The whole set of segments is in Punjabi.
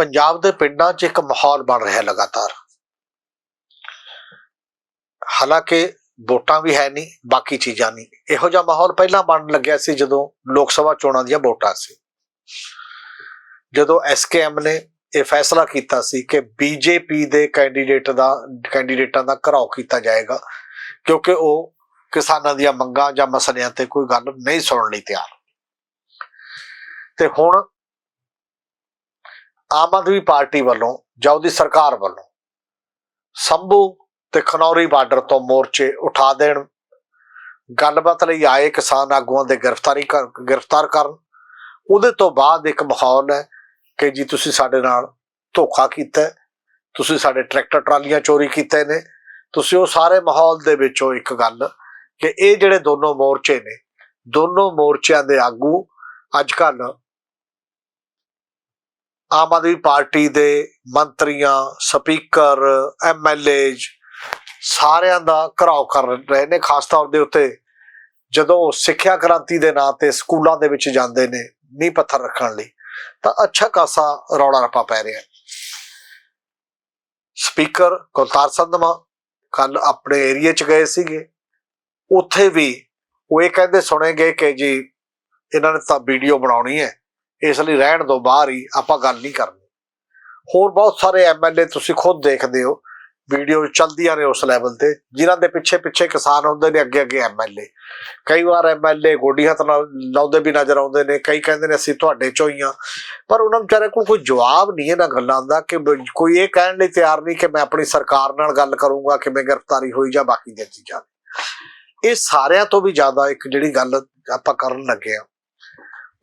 ਪੰਜਾਬ ਦੇ ਪਿੰਡਾਂ 'ਚ ਇੱਕ ਮਾਹੌਲ ਬਣ ਰਿਹਾ ਲਗਾਤਾਰ। ਹਾਲਾਂਕਿ ਵੋਟਾਂ ਵੀ ਹੈ ਨਹੀਂ, ਬਾਕੀ ਚੀਜ਼ਾਂ ਨਹੀਂ। ਇਹੋ ਜਿਹਾ ਮਾਹੌਲ ਪਹਿਲਾਂ ਬਣਨ ਲੱਗਿਆ ਸੀ ਜਦੋਂ ਲੋਕ ਸਭਾ ਚੋਣਾਂ ਦੀਆਂ ਵੋਟਾਂ ਸੀ। ਜਦੋਂ ਐਸਕੇਐਮ ਨੇ ਇਹ ਫੈਸਲਾ ਕੀਤਾ ਸੀ ਕਿ ਬੀਜੇਪੀ ਦੇ ਕੈਂਡੀਡੇਟ ਦਾ, ਕੈਂਡੀਡੇਟਾਂ ਦਾ ਘਰਾਓ ਕੀਤਾ ਜਾਏਗਾ, ਕਿਉਂਕਿ ਉਹ ਕਿਸਾਨਾਂ ਦੀਆਂ ਮੰਗਾਂ ਜਾਂ ਮਸਲਿਆਂ ਤੇ ਕੋਈ ਗੱਲ ਨਹੀਂ ਸੁਣਨ ਲਈ ਤਿਆਰ। ਤੇ ਹੁਣ ਆਮ ਆਦਮੀ ਪਾਰਟੀ ਵੱਲੋਂ ਜਾਂ ਉਹਦੀ ਸਰਕਾਰ ਵੱਲੋਂ ਸੰਭੂ ਤੇ ਖਨੌਰੀ ਬਾਰਡਰ ਤੋਂ ਮੋਰਚੇ ਉਠਾ ਦੇਣ, ਗੱਲਬਾਤ ਲਈ ਆਏ ਕਿਸਾਨ ਆਗੂਆਂ ਦੇ ਗ੍ਰਿਫਤਾਰੀ ਕਰ, ਗ੍ਰਿਫਤਾਰ ਕਰਨ, ਉਹਦੇ ਤੋਂ ਬਾਅਦ ਇੱਕ ਮਾਹੌਲ ਹੈ ਕਿ ਜੀ ਤੁਸੀਂ ਸਾਡੇ ਨਾਲ ਧੋਖਾ ਕੀਤਾ ਤੁਸੀਂ ਸਾਡੇ ਟਰੈਕਟਰ ਟਰਾਲੀਆਂ ਚੋਰੀ ਕੀਤੇ ਨੇ, ਤੁਸੀਂ ਉਹ ਸਾਰੇ ਮਾਹੌਲ ਦੇ ਵਿੱਚੋਂ ਇੱਕ ਗੱਲ ਕਿ ਇਹ ਜਿਹੜੇ ਦੋਨੋਂ ਮੋਰਚੇ ਨੇ, ਦੋਨੋਂ ਮੋਰਚਿਆਂ ਦੇ ਆਗੂ ਅੱਜ ਕੱਲ ਆਮ ਆਦਮੀ ਪਾਰਟੀ ਦੇ ਮੰਤਰੀਆਂ, ਸਪੀਕਰ ਐਮਐਲਏਜ ਸਾਰਿਆਂ ਦਾ ਘਰਾਓ ਕਰ ਰਹੇ ਨੇ, ਖਾਸ ਤੌਰ ਦੇ ਉੱਤੇ ਜਦੋਂ ਸਿੱਖਿਆ ਕ੍ਰਾਂਤੀ ਦੇ ਨਾਂ ਤੇ ਸਕੂਲਾਂ ਦੇ ਵਿੱਚ ਜਾਂਦੇ ਨੇ ਨੀਂਹ ਪੱਥਰ ਰੱਖਣ ਲਈ, ਤਾਂ ਅੱਛਾ ਖਾਸਾ ਰੌਲਾ ਰੱਪਾ ਪੈ ਰਿਹਾ ਸਪੀਕਰ ਕੁਲਤਾਰ ਸੰਧਮਾ ਕੱਲ ਆਪਣੇ ਏਰੀਆ 'ਚ ਗਏ ਸੀਗੇ। ਉੱਥੇ ਵੀ ਉਹ ਇਹ ਕਹਿੰਦੇ ਸੁਣੇ ਗਏ ਕਿ ਜੀ, ਇਹਨਾਂ ਨੇ ਤਾਂ ਵੀਡੀਓ ਬਣਾਉਣੀ ਹੈ। ਇਸ ਲਈ ਰਹਿਣ ਤੋਂ ਬਾਹਰ ਹੀ ਆਪਾਂ ਗੱਲ ਨਹੀਂ ਕਰਨੀ। ਹੋਰ ਬਹੁਤ ਸਾਰੇ ਐਮਐਲਏ ਤੁਸੀਂ ਖੁਦ ਦੇਖਦੇ ਹੋ, ਵੀਡੀਓ ਚੱਲਦੀਆਂ ਨੇ ਉਸ ਲੈਵਲ ਤੇ, ਜਿਨ੍ਹਾਂ ਦੇ ਪਿੱਛੇ ਪਿੱਛੇ ਕਿਸਾਨ ਹੁੰਦੇ ਨੇ ਅੱਗੇ ਅੱਗੇ ਐਮਐਲਏ ਕਈ ਵਾਰ ਐਮਐਲਏ ਗੋਡੀ ਹੱਥ ਨਾਲ ਲਾਉਂਦੇ ਵੀ ਨਜ਼ਰ ਆਉਂਦੇ ਨੇ, ਕਈ ਕਹਿੰਦੇ ਨੇ ਅਸੀਂ ਤੁਹਾਡੇ ਚੋਂ ਹੀ ਆ ਪਰ ਉਹਨਾਂ ਵਿਚਾਰੇ ਕੋਲ ਕੋਈ ਜਵਾਬ ਨਹੀਂ ਇਹਨਾਂ ਗੱਲਾਂ ਦਾ ਕਿ ਕੋਈ ਇਹ ਕਹਿਣ ਲਈ ਤਿਆਰ ਨਹੀਂ ਕਿ ਮੈਂ ਆਪਣੀ ਸਰਕਾਰ ਨਾਲ ਗੱਲ ਕਰੂੰਗਾ, ਕਿਵੇਂ ਗ੍ਰਿਫਤਾਰੀ ਹੋਈ ਜਾਂ ਬਾਕੀ ਦੀਆਂ ਚੀਜ਼ਾਂ ਇਹ ਸਾਰਿਆਂ ਤੋਂ ਵੀ ਜ਼ਿਆਦਾ ਇੱਕ ਜਿਹੜੀ ਗੱਲ ਆਪਾਂ ਕਰਨ ਲੱਗੇ ਆ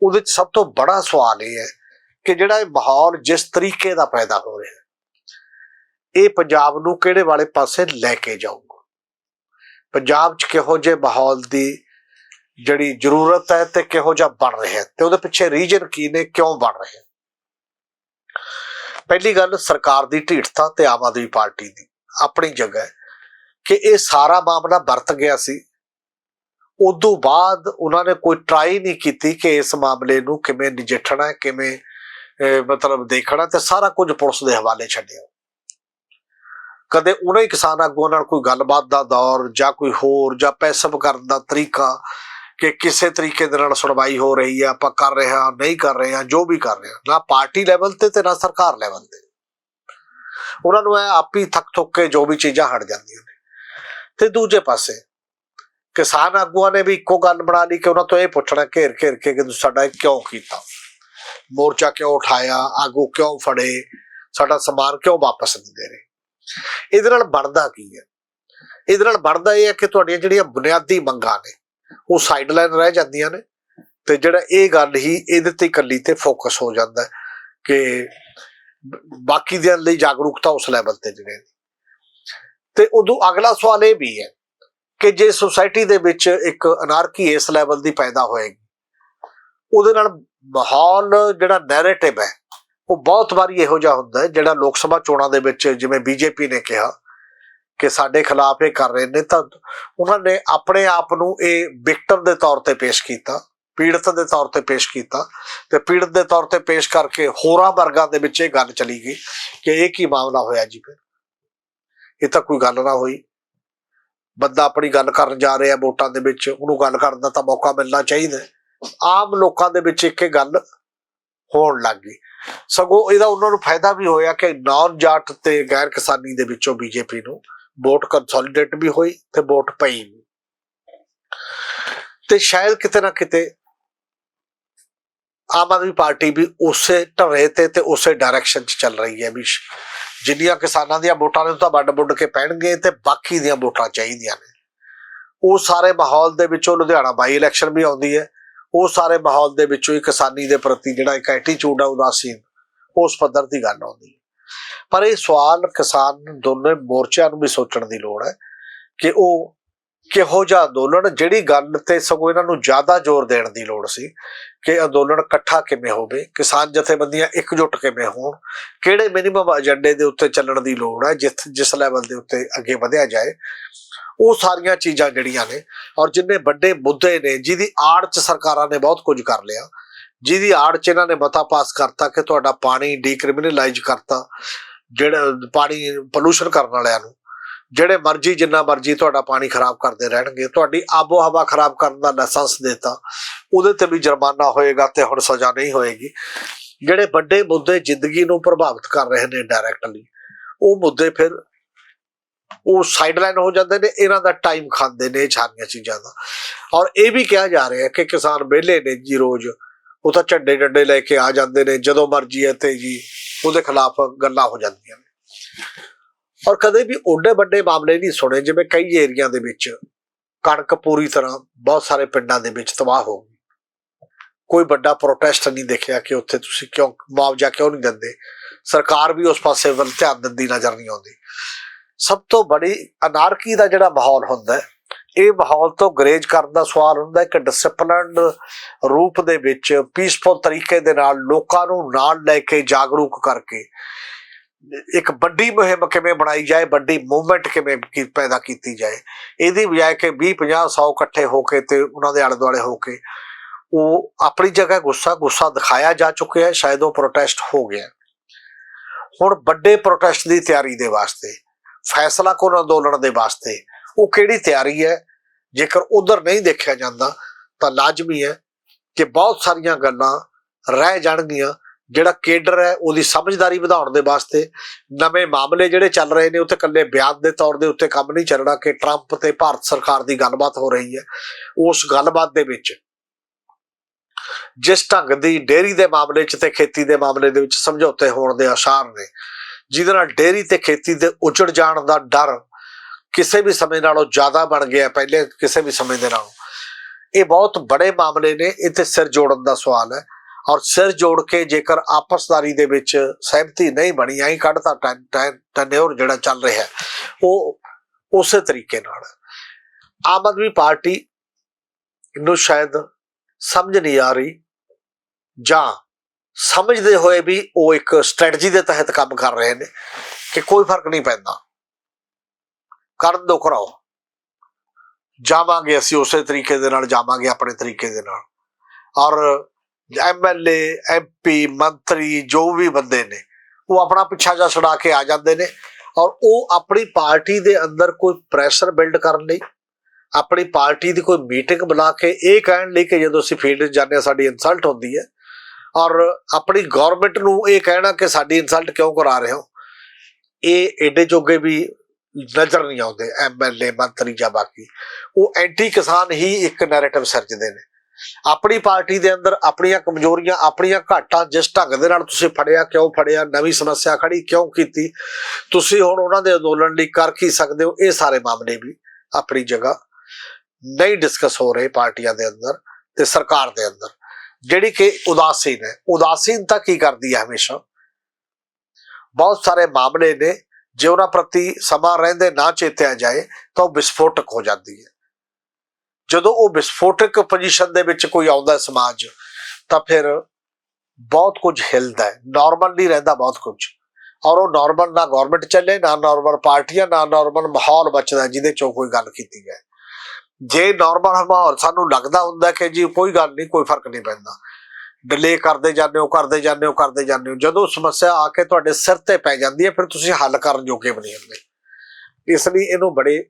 ਉਹਦੇ ਚ ਸਭ ਤੋਂ ਬੜਾ ਸਵਾਲ ਇਹ ਹੈ ਕਿ ਜਿਹੜਾ ਇਹ ਮਾਹੌਲ ਜਿਸ ਤਰੀਕੇ ਦਾ ਪੈਦਾ ਹੋ ਰਿਹਾ ਹੈ, ਇਹ ਪੰਜਾਬ ਨੂੰ ਕਿਹੜੇ ਵਾਲੇ ਪਾਸੇ ਲੈ ਕੇ ਜਾਊਗਾ? ਪੰਜਾਬ 'ਚ ਕਿਹੋ ਜਿਹੇ ਮਾਹੌਲ ਦੀ ਜਿਹੜੀ ਜ਼ਰੂਰਤ ਹੈ ਤੇ ਕਿਹੋ ਜਿਹਾ ਬਣ ਰਿਹਾ ਹੈ ਤੇ ਉਹਦੇ ਪਿੱਛੇ ਰੀਜਨ ਕੀ ਨੇ ਕਿਉਂ ਬਣ ਰਿਹਾ ਪਹਿਲੀ ਗੱਲ ਸਰਕਾਰ ਦੀ ਢੀਠਤਾ ਤੇ ਆਮ ਆਦਮੀ ਪਾਰਟੀ ਦੀ ਆਪਣੀ ਜਗ੍ਹਾ ਕਿ ਇਹ ਸਾਰਾ ਮਾਮਲਾ ਵਰਤ ਗਿਆ ਸੀ। ਉਦੋਂ ਬਾਅਦ ਉਹਨਾਂ ਨੇ ਕੋਈ ਟਰਾਈ ਨਹੀਂ ਕੀਤੀ ਕਿ ਇਸ ਮਾਮਲੇ ਨੂੰ ਕਿਵੇਂ ਨਜਿੱਠਣਾ ਕਿਵੇਂ ਮਤਲਬ ਦੇਖਣਾ ਤੇ ਸਾਰਾ ਕੁਝ ਪੁਲਿਸ ਦੇ ਹਵਾਲੇ ਛੱਡਿਆ। ਕਦੇ ਉਹਨਾਂ ਹੀ ਕਿਸਾਨ ਆਗੂਆਂ ਨਾਲ ਕੋਈ ਗੱਲਬਾਤ ਦਾ ਦੌਰ ਜਾਂ ਕੋਈ ਹੋਰ ਜਾਂ ਪੈਸਬ ਕਰਨ ਦਾ ਤਰੀਕਾ ਕਿ ਕਿਸੇ ਤਰੀਕੇ ਦੇ ਨਾਲ ਸੁਣਵਾਈ ਹੋ ਰਹੀ ਹੈ, ਆਪਾਂ ਕਰ ਰਹੇ ਹਾਂ, ਨਹੀਂ ਕਰ ਰਹੇ ਹਾਂ, ਜੋ ਵੀ ਕਰ ਰਹੇ ਹਾਂ, ਨਾ ਪਾਰਟੀ ਲੈਵਲ ਤੇ ਤੇ ਨਾ ਸਰਕਾਰ ਲੈਵਲ ਤੇ। ਉਹਨਾਂ ਨੂੰ ਇਹ ਆਪ ਹੀ ਥੱਕ ਥੁੱਕ ਕੇ ਜੋ ਵੀ ਚੀਜ਼ਾਂ ਹਟ ਜਾਂਦੀਆਂ ਨੇ। ਤੇ ਦੂਜੇ ਪਾਸੇ ਕਿਸਾਨ ਆਗੂਆਂ ਨੇ ਵੀ ਇੱਕੋ ਗੱਲ ਬਣਾ ਲਈ ਕਿ ਉਹਨਾਂ ਤੋਂ ਇਹ ਪੁੱਛਣਾ ਘੇਰ ਘੇਰ ਕੇ ਕਿ ਤੁਸੀਂ ਸਾਡਾ ਇਹ ਕਿਉਂ ਕੀਤਾ? ਮੋਰਚਾ ਕਿਉਂ ਉਠਾਇਆ? ਆਗੂ ਕਿਉਂ ਫੜੇ? ਸਾਡਾ ਸਮਾਨ ਕਿਉਂ ਵਾਪਸ ਨਹੀਂ ਦੇ ਰਹੇ? ਇਹਦੇ ਨਾਲ ਬਣਦਾ ਕੀ ਹੈ? ਇਹਦੇ ਨਾਲ ਬਣਦਾ ਇਹ ਹੈ ਕਿ ਤੁਹਾਡੀਆਂ ਜਿਹੜੀਆਂ ਬੁਨਿਆਦੀ ਮੰਗਾਂ ਨੇ, ਉਹ ਸਾਈਡਲਾਈਨ ਰਹਿ ਜਾਂਦੀਆਂ ਨੇ ਤੇ ਜਿਹੜਾ ਇਹ ਗੱਲ ਹੀ ਇਹਦੇ ਤੇ ਇਕੱਲੀ ਤੇ ਫੋਕਸ ਹੋ ਜਾਂਦਾ ਹੈ ਕਿ ਬਾਕੀ ਦੇ ਲਈ ਜਾਗਰੂਕਤਾ ਉਸ ਲੈਵਲ ਤੇ ਜਿਹੜੇ ਨੇ। ਤੇ ਉਦੋਂ ਅਗਲਾ ਸਵਾਲ ਇਹ ਵੀ ਹੈ ਕਿ ਜੇ ਸੁਸਾਇਟੀ ਦੇ ਵਿੱਚ ਇੱਕ ਅਨਾਰਕੀ ਇਸ ਲੈਵਲ ਦੀ ਪੈਦਾ ਹੋਏਗੀ, ਉਹਦੇ ਨਾਲ ਮਾਹੌਲ ਜਿਹੜਾ ਨੈਰੇਟਿਵ ਹੈ, ਉਹ ਬਹੁਤ ਵਾਰੀ ਇਹੋ ਜਿਹਾ ਹੁੰਦਾ ਹੈ, ਜਿਹੜਾ ਲੋਕ ਸਭਾ ਚੋਣਾਂ ਦੇ ਵਿੱਚ ਜਿਵੇਂ ਬੀਜੇਪੀ ਨੇ ਕਿਹਾ ਕਿ ਸਾਡੇ ਖਿਲਾਫ ਇਹ ਕਰ ਰਹੇ ਨੇ, ਤਾਂ ਉਹਨਾਂ ਨੇ ਆਪਣੇ ਆਪ ਨੂੰ ਇਹ ਵਿਕਟਮ ਦੇ ਤੌਰ ਤੇ ਪੇਸ਼ ਕੀਤਾ, ਪੀੜਤ ਦੇ ਤੌਰ ਤੇ ਪੇਸ਼ ਕੀਤਾ ਤੇ ਪੀੜਤ ਦੇ ਤੌਰ ਤੇ ਪੇਸ਼ ਕਰਕੇ ਹੋਰਾਂ ਵਰਗਾਂ ਦੇ ਵਿੱਚ ਇਹ ਗੱਲ ਚਲੀ ਗਈ ਕਿ ਇਹ ਕੀ ਮਾਮਲਾ ਹੋਇਆ ਜੀ ਫਿਰ? ਇਹ ਤਾਂ ਕੋਈ ਗੱਲ ਨਾ ਹੋਈ। ਬੰਦਾ ਆਪਣੀ ਗੱਲ ਕਰਨ ਜਾ ਰਿਹਾ ਵੋਟਾਂ ਦੇ ਵਿੱਚ, ਉਹਨੂੰ ਗੱਲ ਕਰਨ ਦਾ ਤਾਂ ਮੌਕਾ ਮਿਲਣਾ ਚਾਹੀਦਾ। ਆਮ ਲੋਕਾਂ ਦੇ ਵਿੱਚ ਇੱਕ ਇਹ ਗੱਲ ਹੋਣ ਲੱਗ ਗਈ। ਸਗੋਂ ਇਹਦਾ ਉਹਨਾਂ ਨੂੰ ਫਾਇਦਾ ਵੀ ਹੋਇਆ ਕਿ ਨਾਨ ਜਾਟ ਤੇ ਗੈਰ ਕਿਸਾਨੀ ਦੇ ਵਿੱਚੋਂ ਬੀਜੇਪੀ ਨੂੰ ਵੋਟ ਕੰਸੋਲੀਡੇਟ ਵੀ ਹੋਈ ਤੇ ਵੋਟ ਪਈ ਵੀ। ਤੇ ਸ਼ਾਇਦ ਕਿਤੇ ਨਾ ਕਿਤੇ ਆਮ ਆਦਮੀ ਪਾਰਟੀ ਵੀ ਉਸੇ ਢਰੇ ਤੇ ਤੇ ਉਸੇ ਡਾਇਰੈਕਸ਼ਨ 'ਚ ਚੱਲ ਰਹੀ ਹੈ ਵੀ ਜਿੰਨੀਆਂ ਕਿਸਾਨਾਂ ਦੀਆਂ ਵੋਟਾਂ ਨੇ ਉਹ ਤਾਂ ਵੱਡ ਵੁੱਡ ਕੇ ਪੈਣਗੇ ਤੇ ਬਾਕੀ ਦੀਆਂ ਵੋਟਾਂ ਚਾਹੀਦੀਆਂ ਨੇ। ਉਹ ਸਾਰੇ ਮਾਹੌਲ ਦੇ ਵਿੱਚੋਂ ਲੁਧਿਆਣਾ ਬਾਈ ਇਲੈਕਸ਼ਨ ਵੀ ਆਉਂਦੀ ਹੈ। ਉਹ ਸਾਰੇ ਮਾਹੌਲ ਦੇ ਵਿੱਚੋਂ ਹੀ ਕਿਸਾਨੀ ਦੇ ਪ੍ਰਤੀ ਜਿਹੜਾ ਇੱਕ ਐਟੀਟਿਊਡ ਆ, ਉਦਾਸੀਨ, ਉਸ ਪੱਧਰ ਦੀ ਗੱਲ ਆਉਂਦੀ ਹੈ। ਪਰ ਇਹ ਸਵਾਲ ਕਿਸਾਨ ਦੋਨੇ ਮੋਰਚਿਆਂ ਨੂੰ ਵੀ ਸੋਚਣ ਦੀ ਲੋੜ ਹੈ ਕਿ ਉਹ ਕਿਹੋ ਜਿਹਾ ਅੰਦੋਲਨ, ਜਿਹੜੀ ਗੱਲ ਤੇ ਸਗੋਂ ਇਹਨਾਂ ਨੂੰ ਜ਼ਿਆਦਾ ਜ਼ੋਰ ਦੇਣ ਦੀ ਲੋੜ ਸੀ ਕਿ ਅੰਦੋਲਨ ਇਕੱਠਾ ਕਿਵੇਂ ਹੋਵੇ, ਕਿਸਾਨ ਜਥੇਬੰਦੀਆਂ ਇਕਜੁੱਟ ਕਿਵੇਂ ਹੋਣ, ਕਿਹੜੇ ਮਿਨੀਮਮ ਏਜੰਡੇ ਦੇ ਉੱਤੇ ਚੱਲਣ ਦੀ ਲੋੜ ਹੈ ਜਿਸ ਜਿਸ ਲੈਵਲ ਦੇ ਉੱਤੇ ਅੱਗੇ ਵਧਿਆ ਜਾਏ, ਉਹ ਸਾਰੀਆਂ ਚੀਜ਼ਾਂ ਜਿਹੜੀਆਂ ਨੇ ਔਰ ਜਿੰਨੇ ਵੱਡੇ ਮੁੱਦੇ ਨੇ, ਜਿਹਦੀ ਆੜ ਚ ਸਰਕਾਰਾਂ ਨੇ ਬਹੁਤ ਕੁਝ ਕਰ ਲਿਆ, ਜਿਹਦੀ ਆੜ ਚ ਇਹਨਾਂ ਨੇ ਮਤਾ ਪਾਸ ਕਰਤਾ ਕਿ ਤੁਹਾਡਾ ਪਾਣੀ ਡੀਕ੍ਰਿਮੀਨਲਾਈਜ਼ ਕਰਤਾ, ਜਿਹੜਾ ਪਾਣੀ ਪੋਲੂਸ਼ਨ ਕਰਨ ਵਾਲਿਆਂ ਨੂੰ ਜਿਹੜੇ ਮਰਜ਼ੀ, ਜਿੰਨਾ ਮਰਜ਼ੀ ਤੁਹਾਡਾ ਪਾਣੀ ਖਰਾਬ ਕਰਦੇ ਰਹਿਣਗੇ, ਤੁਹਾਡੀ ਆਬੋ ਹਵਾ ਖਰਾਬ ਕਰਨ ਦਾ ਲਾਇਸੈਂਸ ਦਿੱਤਾ, ਉਹਦੇ ਤੇ ਵੀ ਜੁਰਮਾਨਾ ਹੋਏਗਾ ਤੇ ਹੁਣ ਸਜ਼ਾ ਨਹੀਂ ਹੋਏਗੀ। ਜਿਹੜੇ ਵੱਡੇ ਮੁੱਦੇ ਜ਼ਿੰਦਗੀ ਨੂੰ ਪ੍ਰਭਾਵਿਤ ਕਰ ਰਹੇ ਨੇ ਡਾਇਰੈਕਟਲੀ ਉਹ ਮੁੱਦੇ ਫਿਰ ਉਹ ਸਾਈਡਲਾਈਨ ਹੋ ਜਾਂਦੇ ਨੇ, ਇਹਨਾਂ ਦਾ ਟਾਈਮ ਖਾਂਦੇ ਨੇ ਇਹ ਸਾਰੀਆਂ ਚੀਜ਼ਾਂ ਦਾ। ਔਰ ਇਹ ਵੀ ਕਿਹਾ ਜਾ ਰਿਹਾ ਕਿ ਕਿਸਾਨ ਵਿਹਲੇ ਨੇ ਜੀ ਰੋਜ਼, ਉਹ ਤਾਂ ਝੰਡੇ ਡੰਡੇ ਲੈ ਕੇ ਆ ਜਾਂਦੇ ਨੇ, ਜਦੋਂ ਮਰਜ਼ੀ ਹੈ ਤੇ ਜੀ, ਉਹਦੇ ਖਿਲਾਫ ਗੱਲਾਂ ਹੋ ਜਾਂਦੀਆਂ ਨੇ। ਔਰ ਕਦੇ ਵੀ ਓਡੇ ਵੱਡੇ ਮਾਮਲੇ ਨਹੀਂ ਸੁਣੇ, ਜਿਵੇਂ ਕਈ ਏਰੀਆ ਦੇ ਵਿੱਚ ਕਣਕ ਪੂਰੀ ਤਰ੍ਹਾਂ ਬਹੁਤ ਸਾਰੇ ਪਿੰਡਾਂ ਦੇ ਵਿੱਚ ਤਬਾਹ ਹੋ ਗਈ। ਕੋਈ ਵੱਡਾ ਪ੍ਰੋਟੈਸਟ ਨਹੀਂ ਦੇਖਿਆ ਕਿ ਉੱਥੇ ਤੁਸੀਂ ਕਿਉਂ ਮੁਆਵਜ਼ਾ ਕਿਉਂ ਨਹੀਂ ਦਿੰਦੇ? ਸਰਕਾਰ ਵੀ ਉਸ ਪਾਸੇ ਵੱਲ ਧਿਆਨ ਦਿੰਦੀ ਨਜ਼ਰ ਨਹੀਂ ਆਉਂਦੀ। ਸਭ ਤੋਂ ਬੜੀ ਅਨਾਰਕੀ ਦਾ ਜਿਹੜਾ ਮਾਹੌਲ ਹੁੰਦਾ ਇਹ ਮਾਹੌਲ ਤੋਂ ਗਰੇਜ ਕਰਨ ਦਾ ਸਵਾਲ ਹੁੰਦਾ ਹੈ ਕਿ ਡਿਸਪਲਿਨਡ ਰੂਪ ਦੇ ਵਿੱਚ ਪੀਸਫੁਲ ਤਰੀਕੇ ਦੇ ਨਾਲ ਲੋਕਾਂ ਨੂੰ ਨਾਲ ਲੈ ਕੇ ਜਾਗਰੂਕ ਕਰਕੇ ਇੱਕ ਵੱਡੀ ਮੁਹਿੰਮ ਕਿਵੇਂ ਬਣਾਈ ਜਾਏ, ਵੱਡੀ ਮੂਵਮੈਂਟ ਕਿਵੇਂ ਕੀ- ਪੈਦਾ ਕੀਤੀ ਜਾਏ, ਇਹਦੀ ਬਜਾਏ ਕਿ 20 50 100 ਇਕੱਠੇ ਹੋ ਕੇ ਤੇ ਉਹਨਾਂ ਦੇ ਆਲੇ ਦੁਆਲੇ ਹੋ ਕੇ ਉਹ ਆਪਣੀ ਜਗ੍ਹਾ ਗੁੱਸਾ ਗੁੱਸਾ ਦਿਖਾਇਆ ਜਾ ਚੁੱਕਿਆ ਹੈ, ਸ਼ਾਇਦ ਉਹ ਪ੍ਰੋਟੈਸਟ ਹੋ ਗਿਆ ਹੁਣ ਵੱਡੇ ਪ੍ਰੋਟੈਸਟ ਦੀ ਤਿਆਰੀ ਦੇ ਵਾਸਤੇ, ਫੈਸਲਾ ਕੋਨ ਅੰਦੋਲਨ ਦੇ ਵਾਸਤੇ, ਉਹ ਕਿਹੜੀ ਤਿਆਰੀ ਹੈ? ਜੇਕਰ ਉਧਰ ਨਹੀਂ ਦੇਖਿਆ ਜਾਂਦਾ ਤਾਂ ਲਾਜ਼ਮੀ ਹੈ ਕਿ ਬਹੁਤ ਸਾਰੀਆਂ ਗੱਲਾਂ ਰਹਿ ਜਾਣਗੀਆਂ। ਜਿਹੜਾ ਕੇਡਰ ਹੈ, ਉਹਦੀ ਸਮਝਦਾਰੀ ਵਧਾਉਣ ਦੇ ਵਾਸਤੇ ਨਵੇਂ ਮਾਮਲੇ ਜਿਹੜੇ ਚੱਲ ਰਹੇ ਨੇ ਉੱਤੇ ਕੱਲੇ ਬਿਆਨ ਦੇ ਤੌਰ ਦੇ ਉੱਤੇ ਕੰਮ ਨਹੀਂ ਚੱਲਣਾ ਕਿ ਟਰੰਪ ਤੇ ਭਾਰਤ ਸਰਕਾਰ ਦੀ ਗੱਲਬਾਤ ਹੋ ਰਹੀ ਹੈ। ਉਸ ਗੱਲਬਾਤ ਦੇ ਵਿੱਚ ਜਿਸ ਢੰਗ ਦੀ ਡੇਰੀ ਦੇ ਮਾਮਲੇ 'ਚ ਤੇ ਖੇਤੀ ਦੇ ਮਾਮਲੇ ਦੇ ਵਿੱਚ ਸਮਝੌਤੇ ਹੋਣ ਦੇ ਆਸਾਰ ਨੇ, ਜਿਹਦੇ ਨਾਲ ਡੇਰੀ ਤੇ ਖੇਤੀ ਦੇ ਉਜੜ ਜਾਣ ਦਾ ਡਰ ਕਿਸੇ ਵੀ ਸਮੇਂ ਨਾਲੋਂ ਜ਼ਿਆਦਾ ਬਣ ਗਿਆ ਪਹਿਲੇ ਕਿਸੇ ਵੀ ਸਮੇਂ ਦੇ ਨਾਲੋਂ। ਇਹ ਬਹੁਤ ਬੜੇ ਮਾਮਲੇ ਨੇ ਇੱਥੇ ਸਿਰ ਜੋੜਨ ਦਾ ਸਵਾਲ ਹੈ। ਔਰ ਸਿਰ ਜੋੜ ਕੇ ਜੇਕਰ ਆਪਸਦਾਰੀ ਦੇ ਵਿੱਚ ਸਹਿਮਤੀ ਨਹੀਂ ਬਣੀ, ਐਂ ਕੱਢਤਾ ਟੈਨਿਓਰ ਜਿਹੜਾ ਚੱਲ ਰਿਹਾ ਉਹ ਉਸੇ ਤਰੀਕੇ ਨਾਲ। ਆਮ ਆਦਮੀ ਪਾਰਟੀ ਨੂੰ ਸ਼ਾਇਦ ਸਮਝ ਨਹੀਂ ਆ ਰਹੀ ਜਾਂ ਸਮਝਦੇ ਹੋਏ ਵੀ ਉਹ ਇੱਕ ਸਟ੍ਰੈਟਜੀ ਦੇ ਤਹਿਤ ਕੰਮ ਕਰ ਰਹੇ ਨੇ ਕਿ ਕੋਈ ਫ਼ਰਕ ਨਹੀਂ ਪੈਂਦਾ। ਕਰਨ ਦੋ ਕਰਾਓ ਜਾਵਾਂਗੇ ਅਸੀਂ ਉਸੇ ਤਰੀਕੇ ਦੇ ਨਾਲ, ਜਾਵਾਂਗੇ ਆਪਣੇ ਤਰੀਕੇ ਦੇ ਨਾਲ। ਔਰ ਐਮਐਲਏ ਐਮਪੀ ਮੰਤਰੀ, ਜੋ ਵੀ ਬੰਦੇ ਨੇ, ਉਹ ਆਪਣਾ ਪਿੱਛਾ ਜਾ ਛੁਡਾ ਕੇ ਆ ਜਾਂਦੇ ਨੇ ਔਰ ਉਹ ਆਪਣੀ ਪਾਰਟੀ ਦੇ ਅੰਦਰ ਕੋਈ ਪ੍ਰੈਸ਼ਰ ਬਿਲਡ ਕਰਨ ਲਈ, ਆਪਣੀ ਪਾਰਟੀ ਦੀ ਕੋਈ ਮੀਟਿੰਗ ਬੁਲਾ ਕੇ ਇਹ ਕਹਿਣ ਲਈ ਕਿ ਜਦੋਂ ਅਸੀਂ ਫੀਲਡ 'ਚ ਜਾਂਦੇ ਹਾਂ, ਸਾਡੀ ਇਨਸਲਟ ਹੁੰਦੀ ਹੈ ਔਰ ਆਪਣੀ ਗਵਰਨਮੈਂਟ ਨੂੰ ਇਹ ਕਹਿਣਾ ਕਿ ਸਾਡੀ ਇਨਸਲਟ ਕਿਉਂ ਕਰਾ ਰਹੇ ਹੋ, ਇਹ ਏਡੇ ਜੋਗੇ ਵੀ ਨਜ਼ਰ ਨਹੀਂ ਆਉਂਦੇ ਐਮਐਲਏ ਮੰਤਰੀ ਜਾਂ ਬਾਕੀ, ਉਹ ਐਂਟੀ ਕਿਸਾਨ ਹੀ ਇੱਕ ਨੈਰੇਟਿਵ ਸਿਰਜਦੇ ਨੇ। ਆਪਣੀ ਪਾਰਟੀ ਦੇ ਅੰਦਰ ਆਪਣੀਆਂ ਕਮਜ਼ੋਰੀਆਂ, ਆਪਣੀਆਂ ਘਾਟਾਂ ਜਿਸ ਢੰਗ ਦੇ ਨਾਲ ਤੁਸੀਂ ਫੜਿਆ, ਕਿਉਂ ਫੜਿਆ, ਨਵੀਂ ਸਮੱਸਿਆ ਖੜੀ ਕਿਉਂ ਕੀਤੀ, ਤੁਸੀਂ ਹੁਣ ਉਹਨਾਂ ਦੇ ਅੰਦੋਲਨ ਲਈ ਕਰ ਕੀ ਸਕਦੇ ਹੋ? ਇਹ ਸਾਰੇ ਮਾਮਲੇ ਵੀ ਆਪਣੀ ਜਗ੍ਹਾ ਨਹੀਂ ਡਿਸਕਸ ਹੋ ਰਹੇ ਪਾਰਟੀਆਂ ਦੇ ਅੰਦਰ ਤੇ ਸਰਕਾਰ ਦੇ ਅੰਦਰ। ਜਿਹੜੀ ਕਿ ਉਦਾਸੀਨ ਹੈ। ਉਦਾਸੀਨਤਾ ਕੀ ਕਰਦੀ ਹੈ ਹਮੇਸ਼ਾ? ਬਹੁਤ ਸਾਰੇ ਮਾਮਲੇ ਨੇ, ਜੇ ਉਹਨਾਂ ਪ੍ਰਤੀ ਸਮਾਂ ਰਹਿੰਦੇ ਨਾ ਚੇਤਿਆ ਜਾਏ ਤਾਂ ਉਹ ਵਿਸਫੋਟਕ ਹੋ ਜਾਂਦੀ ਹੈ। ਜਦੋਂ ਉਹ ਵਿਸਫੋਟਕ ਪੋਜੀਸ਼ਨ ਦੇ ਵਿੱਚ ਕੋਈ ਆਉਂਦਾ ਸਮਾਜ, ਤਾਂ ਫਿਰ ਬਹੁਤ ਕੁਝ ਹਿਲਦਾ ਹੈ। ਨਾਰਮਲ ਨਹੀਂ ਰਹਿੰਦਾ ਬਹੁਤ ਕੁਝ। ਔਰ ਉਹ ਨਾਰਮਲ ਨਾ ਗਵਰਨਮੈਂਟ ਚੱਲੇ, ਨਾ ਨਾਰਮਲ ਪਾਰਟੀਆਂ, ਨਾ ਨਾਰਮਲ ਮਾਹੌਲ ਬਚਦਾ ਜਿਹਦੇ ਚੋਂ ਕੋਈ ਗੱਲ ਕੀਤੀ ਜਾਏ। ਜੇ ਨਾਰਮਲ ਮਾਹੌਲ ਸਾਨੂੰ ਲੱਗਦਾ ਹੁੰਦਾ ਕਿ ਜੀ ਕੋਈ ਗੱਲ ਨਹੀਂ, ਕੋਈ ਫ਼ਰਕ ਨਹੀਂ ਪੈਂਦਾ। ਡਿਲੇ ਕਰਦੇ ਜਾਂਦੇ ਹੋ, ਕਰਦੇ ਜਾਂਦੇ ਹੋ, ਕਰਦੇ ਜਾਂਦੇ ਹੋ। ਜਦੋਂ ਸਮੱਸਿਆ ਆ ਕੇ ਤੁਹਾਡੇ ਸਿਰ ਤੇ ਪੈ ਜਾਂਦੀ ਹੈ, ਫਿਰ ਤੁਸੀਂ ਹੱਲ ਕਰਨ ਜੋਗੇ ਬਣੀ ਹੁੰਦੇ। ਇਸ ਲਈ ਇਹਨੂੰ ਬੜੇ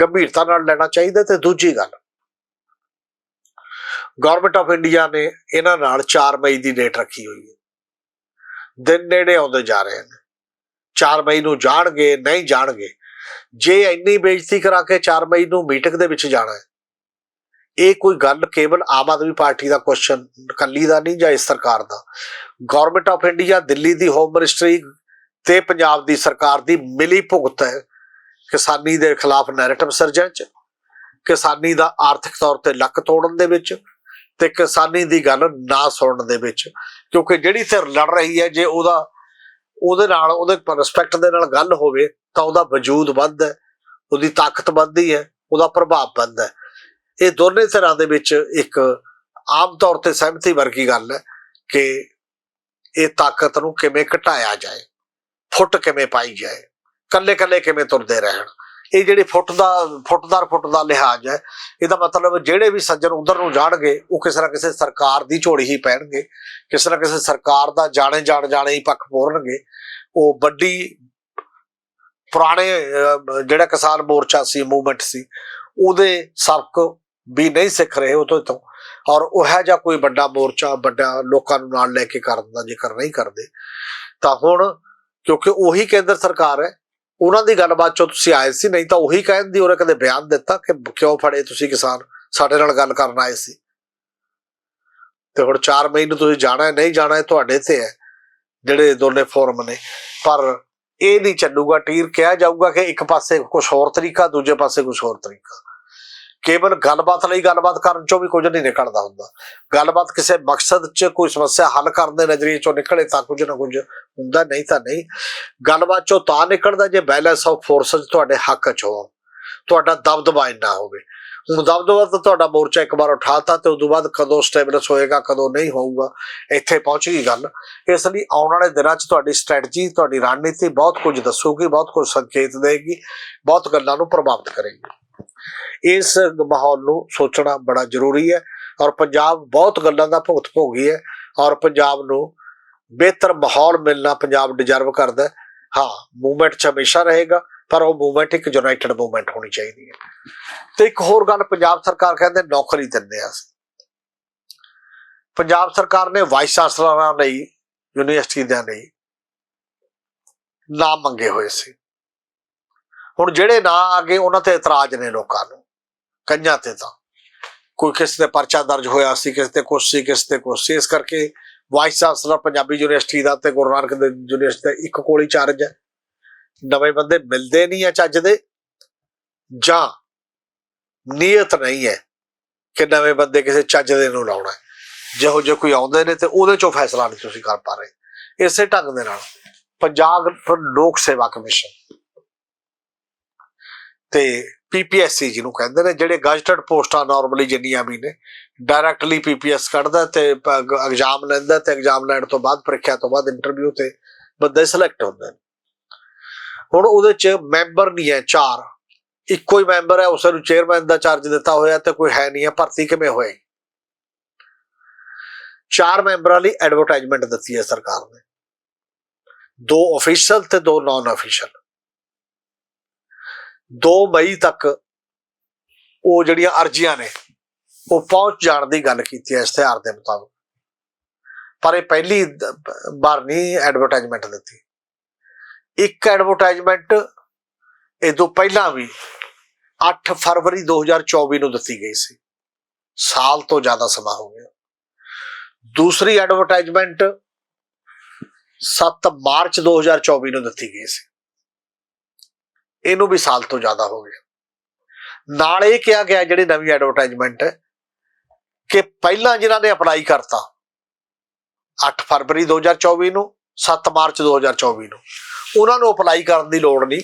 ਗੰਭੀਰਤਾ ਨਾਲ ਲੈਣਾ ਚਾਹੀਦਾ ਤੇ ਦੂਜੀ ਗੱਲ ਗਵਰਨਮੈਂਟ ਆਫ ਇੰਡੀਆ ਨੇ ਇਹਨਾਂ ਨਾਲ 4 ਮਈ ਦੀ ਡੇਟ ਰੱਖੀ ਹੋਈ ਹੈ। ਦਿਨ ਨੇੜੇ ਆਉਂਦੇ ਜਾ ਰਹੇ ਨੇ। 4 ਮਈ ਨੂੰ ਜਾਣਗੇ, ਨਹੀਂ ਜਾਣਗੇ। ਜੇ ਇੰਨੀ ਬੇਇੱਜ਼ਤੀ ਕਰਾ ਕੇ 4 ਮਈ ਨੂੰ ਮੀਟਿੰਗ ਦੇ ਵਿੱਚ ਜਾਣਾ ਹੈ, ਇਹ ਕੋਈ ਗੱਲ ਕੇਵਲ ਆਮ ਆਦਮੀ ਪਾਰਟੀ ਦਾ ਕੁਐਸਚਨ ਕੱਲੀ ਦਾ ਨਹੀਂ ਜਾਂ ਇਸ ਸਰਕਾਰ ਦਾ। ਗਵਰਨਮੈਂਟ ਆਫ ਇੰਡੀਆ ਦਿੱਲੀ ਦੀ ਹੋਮ ਮਿਨਿਸਟਰੀ ਤੇ ਪੰਜਾਬ ਦੀ ਸਰਕਾਰ ਦੀ ਮਿਲੀ ਭੁਗਤ ਹੈ। ਕਿਸਾਨੀ ਦੇ ਖਿਲਾਫ ਨੈਰੇਟਿਵ ਸਿਰਜਣ ਚ ਕਿਸਾਨੀ ਦਾ ਆਰਥਿਕ ਤੌਰ ਤੇ ਲੱਕ ਤੋੜਨ ਦੇ ਵਿੱਚ ਤੇ ਕਿਸਾਨੀ ਦੀ ਗੱਲ ਨਾ ਸੁਣਨ ਦੇ ਵਿੱਚ, ਕਿਉਂਕਿ ਜਿਹੜੀ ਧਿਰ ਲੜ ਰਹੀ ਹੈ, ਜੇ ਉਹਦਾ, ਉਹਦੇ ਨਾਲ, ਉਹਦੇ ਰਿਸਪੈਕਟ ਦੇ ਨਾਲ ਗੱਲ ਹੋਵੇ, ਤਾਂ ਉਹਦਾ ਵਜੂਦ ਵੱਧਦਾ ਉਹਦੀ ਤਾਕਤ ਵੱਧਦੀ ਹੈ, ਉਹਦਾ ਪ੍ਰਭਾਵ ਵੱਧਦਾ ਇਹ ਦੋਨੇ ਧਿਰਾਂ ਦੇ ਵਿੱਚ ਇੱਕ ਆਮ ਤੌਰ ਤੇ ਸਹਿਮਤੀ ਵਰਗੀ ਗੱਲ ਹੈ ਕਿ ਇਹ ਤਾਕਤ ਨੂੰ ਕਿਵੇਂ ਘਟਾਇਆ ਜਾਏ, ਫੁੱਟ ਕਿਵੇਂ ਪਾਈ ਜਾਏ ਕੱਲੇ ਕੱਲੇ ਕਿਵੇਂ ਤੁਰਦੇ ਰਹਿਣ। ਇਹ ਜਿਹੜੇ ਫੁੱਟ ਦਾ, ਫੁੱਟਦਾਰ ਫੁੱਟ ਦਾ ਲਿਹਾਜ਼ ਹੈ, ਇਹਦਾ ਮਤਲਬ ਜਿਹੜੇ ਵੀ ਸੱਜਣ ਉਧਰ ਨੂੰ ਜਾਣਗੇ, ਉਹ ਕਿਸੇ ਨਾ ਕਿਸੇ ਸਰਕਾਰ ਦੀ ਝੋਲੀ ਹੀ ਪੈਣਗੇ, ਕਿਸੇ ਨਾ ਕਿਸੇ ਸਰਕਾਰ ਦਾ ਜਾਣੇ ਜਾਣ ਜਾਣੇ ਹੀ ਪੱਖ ਪੋਰਨਗੇ। ਉਹ ਵੱਡੀ, ਪੁਰਾਣੇ ਜਿਹੜਾ ਕਿਸਾਨ ਮੋਰਚਾ ਸੀ, ਮੂਵਮੈਂਟ ਸੀ, ਉਹਦੇ ਸਬਕ ਵੀ ਨਹੀਂ ਸਿੱਖ ਰਹੇ ਉਹ ਤੋਂ ਤੋਂ ਔਰ ਉਹ ਹੈ ਜਾਂ ਕੋਈ ਵੱਡਾ ਮੋਰਚਾ, ਵੱਡਾ ਲੋਕਾਂ ਨੂੰ ਨਾਲ ਲੈ ਕੇ ਕਰਨ ਦਾ ਜੇਕਰ ਨਹੀਂ ਕਰਦੇ। ਤਾਂ ਹੁਣ, ਕਿਉਂਕਿ ਉਹੀ ਕੇਂਦਰ ਸਰਕਾਰ ਹੈ ਉਹਨਾਂ ਦੀ ਗੱਲਬਾਤ ਚੋਂ ਤੁਸੀਂ ਆਏ ਸੀ, ਨਹੀਂ ਤਾਂ ਉਹੀ ਕਹਿਣ ਦੀ ਉਹਨੇ ਕਦੇ ਬਿਆਨ ਦਿੱਤਾ ਕਿ ਕਿਉਂ ਫੜੇ ਤੁਸੀਂ ਕਿਸਾਨ? ਸਾਡੇ ਨਾਲ ਗੱਲ ਕਰਨ ਆਏ ਸੀ। ਤੇ ਹੁਣ 4 ਮਈ ਨੂੰ ਤੁਸੀਂ ਜਾਣਾ ਹੈ, ਨਹੀਂ ਜਾਣਾ ਹੈ, ਤੁਹਾਡੇ ਤੇ ਹੈ, ਜਿਹੜੇ ਦੋਨੇ ਫੋਰਮ ਨੇ। ਪਰ ਇਹ ਨਹੀਂ ਚੱਲੂਗਾ, ਟੀਰ ਕਿਹਾ ਜਾਊਗਾ ਕਿ ਇੱਕ ਪਾਸੇ ਕੁਝ ਹੋਰ ਤਰੀਕਾ, ਦੂਜੇ ਪਾਸੇ ਕੁਝ ਹੋਰ ਤਰੀਕਾ। ਕੇਵਲ ਗੱਲਬਾਤ ਲਈ ਗੱਲਬਾਤ ਕਰਨ ਚੋਂ ਵੀ ਕੁਝ ਨਹੀਂ ਨਿਕਲਦਾ ਹੁੰਦਾ। ਗੱਲਬਾਤ ਕਿਸੇ ਮਕਸਦ 'ਚ ਕੋਈ ਸਮੱਸਿਆ ਹੱਲ ਕਰਨ ਦੇ ਨਜ਼ਰੀਏ ਚੋਂ ਨਿਕਲੇ ਤਾਂ ਕੁਝ ਨਾ ਕੁਝ ਹੁੰਦਾ, ਨਹੀਂ ਤਾਂ ਨਹੀਂ। ਗੱਲਬਾਤ ਚੋਂ ਤਾਂ ਨਿਕਲਦਾ ਜੇ ਬੈਲੈਂਸ ਆਫ ਫੋਰਸਸ ਤੁਹਾਡੇ ਹੱਕ 'ਚ ਹੋ ਤੁਹਾਡਾ ਦਬਦਬਾ ਇੰਨਾ ਹੋਵੇ। ਹੁਣ ਦਬਦਬਾ ਤਾਂ ਤੁਹਾਡਾ ਮੋਰਚਾ ਇੱਕ ਵਾਰ ਉਠਾਤਾ ਤੇ ਉਸ ਤੋਂ ਬਾਅਦ ਕਦੋਂ ਸਟੇਬਲਸ ਹੋਏਗਾ, ਕਦੋਂ ਨਹੀਂ ਹੋਊਗਾ, ਇੱਥੇ ਪਹੁੰਚ ਗਈ ਗੱਲ। ਇਸ ਲਈ ਆਉਣ ਵਾਲੇ ਦਿਨਾਂ 'ਚ ਤੁਹਾਡੀ ਸਟ੍ਰੈਟਜੀ ਤੁਹਾਡੀ ਰਣਨੀਤੀ ਬਹੁਤ ਕੁਝ ਦੱਸੂਗੀ, ਬਹੁਤ ਕੁਝ ਸੰਕੇਤ ਦੇਗੀ ਬਹੁਤ ਗੱਲਾਂ ਨੂੰ ਪ੍ਰਭਾਵਿਤ ਕਰੇਗੀ। ਇਸ ਮਾਹੌਲ ਨੂੰ ਸੋਚਣਾ ਬੜਾ ਜ਼ਰੂਰੀ ਹੈ ਔਰ ਪੰਜਾਬ ਬਹੁਤ ਗੱਲਾਂ ਦਾ ਭੁਗਤ ਭੋਗੀ ਹੈ ਔਰ ਪੰਜਾਬ ਨੂੰ ਬਿਹਤਰ ਮਾਹੌਲ ਮਿਲਣਾ ਪੰਜਾਬ ਡਿਜ਼ਰਵ ਕਰਦਾ ਹਾਂ। ਮੂਵਮੈਂਟ 'ਚ ਹਮੇਸ਼ਾ ਰਹੇਗਾ, ਪਰ ਉਹ ਮੂਵਮੈਂਟ ਇੱਕ ਯੂਨਾਈਟਿਡ ਮੂਵਮੈਂਟ ਹੋਣੀ ਚਾਹੀਦੀ ਹੈ। ਤੇ ਇੱਕ ਹੋਰ ਗੱਲ ਪੰਜਾਬ ਸਰਕਾਰ ਕਹਿੰਦੇ ਨੌਕਰੀ ਦਿੰਦੇ ਆ ਅਸੀਂ। ਪੰਜਾਬ ਸਰਕਾਰ ਨੇ ਵਾਈਸ ਚਾਂਸਲਰਾਂ ਲਈ ਯੂਨੀਵਰਸਿਟੀ ਦੇ ਲਈ ਨਾਮ ਮੰਗੇ ਹੋਏ ਸੀ। ਹੁਣ ਜਿਹੜੇ ਨਾਂ ਆ ਗਏ ਉਹਨਾਂ ਤੇ ਇਤਰਾਜ਼ ਨੇ ਲੋਕਾਂ ਨੂੰ ਕੰਨਾਂ ਤੇ ਤਾਂ। ਕੋਈ ਕਿਸੇ ਤੇ ਪਰਚਾ ਦਰਜ ਹੋਇਆ ਸੀ, ਕਿਸੇ ਤੇ ਕੁਛ ਸੀ, ਕਿਸ ਤੇ ਕੁਛ ਸੀ, ਇਸ ਕਰਕੇ ਵਾਈਸ ਚਾਂਸਲਰ ਪੰਜਾਬੀ ਯੂਨੀਵਰਸਿਟੀ ਦਾ ਤੇ ਗੁਰੂ ਨਾਨਕ ਦੇਵ ਯੂਨੀਵਰਸਿਟੀ ਦਾ ਇੱਕ ਕੋਲ ਹੀ ਚਾਰਜ ਹੈ। ਨਵੇਂ ਬੰਦੇ ਮਿਲਦੇ ਨਹੀਂ ਆ ਚੱਜ ਦੇ, ਜਾਂ ਨੀਅਤ ਨਹੀਂ ਹੈ ਕਿ ਨਵੇਂ ਬੰਦੇ ਕਿਸੇ ਚੱਜ ਦੇ ਨੂੰ ਲਾਉਣਾ ਜਿਹੋ ਜੇ ਕੋਈ ਆਉਂਦੇ ਨੇ ਤੇ ਉਹਦੇ ਚੋਂ ਫੈਸਲਾ ਨਹੀਂ ਤੁਸੀਂ ਕਰ ਪਾ ਰਹੇ। ਇਸੇ ਢੰਗ ਦੇ ਨਾਲ ਪੰਜਾਬ ਲੋਕ ਸੇਵਾ ਕਮਿਸ਼ਨ ਤੇ ਪੀਪੀਐਸਸੀ ਜਿਹਨੂੰ ਕਹਿੰਦੇ ਨੇ, ਜਿਹੜੇ ਗਜ਼ਟਡ ਪੋਸਟਾਂ ਨਾਰਮਲੀ ਜਿੰਨੀਆਂ ਵੀ ਨੇ ਡਾਇਰੈਕਟਲੀ ਪੀਪੀਐਸ ਕੱਢਦਾ ਤੇ ਐਗਜ਼ਾਮ ਲੈਂਦਾ ਤੇ ਐਗਜ਼ਾਮ ਲੈਣ ਤੋਂ ਬਾਅਦ, ਪ੍ਰੀਖਿਆ ਤੋਂ ਬਾਅਦ ਇੰਟਰਵਿਊ ਤੇ ਬੰਦੇ ਸਿਲੈਕਟ ਹੁੰਦੇ ਨੇ। ਹੁਣ ਉਹਦੇ ਚ ਮੈਂਬਰ ਨਹੀਂ ਹੈ ਚਾਰ। ਇੱਕੋ ਹੀ ਮੈਂਬਰ ਹੈ, ਉਸ ਨੂੰ ਚੇਅਰਮੈਨ ਦਾ ਚਾਰਜ ਦਿੱਤਾ ਹੋਇਆ ਤੇ ਕੋਈ ਹੈ ਨਹੀਂ ਹੈ, ਭਰਤੀ ਕਿਵੇਂ ਹੋਏਗੀ ਚਾਰ ਮੈਂਬਰਾਂ ਲਈ ਐਡਵਰਟਾਈਜ਼ਮੈਂਟ ਦਿੱਤੀ ਹੈ ਸਰਕਾਰ ਨੇ। ਦੋ ਅਫੀਸ਼ੀਅਲ ਤੇ ਦੋ ਨਾਨ ਅਫੀਸ਼ੀਅਲ 2 ਮਈ ਤੱਕ ਉਹ ਜਿਹੜੀਆਂ ਅਰਜ਼ੀਆਂ ਨੇ, ਉਹ ਪਹੁੰਚ ਜਾਣ ਦੀ ਗੱਲ ਕੀਤੀ ਹੈ, ਇਸ਼ਤਿਹਾਰ ਦੇ ਮੁਤਾਬਕ। ਪਰ ਇਹ ਪਹਿਲੀ ਦ- ਵਾਰ ਨਹੀਂ ਐਡਵਰਟਾਈਜ਼ਮੈਂਟ ਦਿੱਤੀ। ਇੱਕ ਐਡਵਰਟਾਈਜ਼ਮੈਂਟ ਇਹ ਤੋਂ ਪਹਿਲਾਂ ਵੀ 8 ਫਰਵਰੀ 2024 ਨੂੰ ਦਿੱਤੀ ਗਈ ਸੀ। ਸਾਲ ਤੋਂ ਜ਼ਿਆਦਾ ਸਮਾਂ ਹੋ ਗਿਆ। ਦੂਸਰੀ ਐਡਵਰਟਾਈਜ਼ਮੈਂਟ 7 ਮਾਰਚ 2024 ਨੂੰ ਦਿੱਤੀ ਗਈ ਸੀ। ਇਹਨੂੰ ਵੀ ਸਾਲ ਤੋਂ ਜ਼ਿਆਦਾ ਹੋ ਗਿਆ ਨਾਲ ਇਹ ਕਿਹਾ ਗਿਆ ਜਿਹੜੀ ਨਵੀਂ ਐਡਵਰਟਾਈਜ਼ਮੈਂਟ ਕਿ ਪਹਿਲਾਂ ਜਿਨ੍ਹਾਂ ਨੇ ਅਪਲਾਈ ਕਰਤਾ 8 ਫਰਵਰੀ 2024 ਨੂੰ 7 ਮਾਰਚ 2024 ਨੂੰ, ਉਹਨਾਂ ਨੂੰ ਅਪਲਾਈ ਕਰਨ ਦੀ ਲੋੜ ਨਹੀਂ।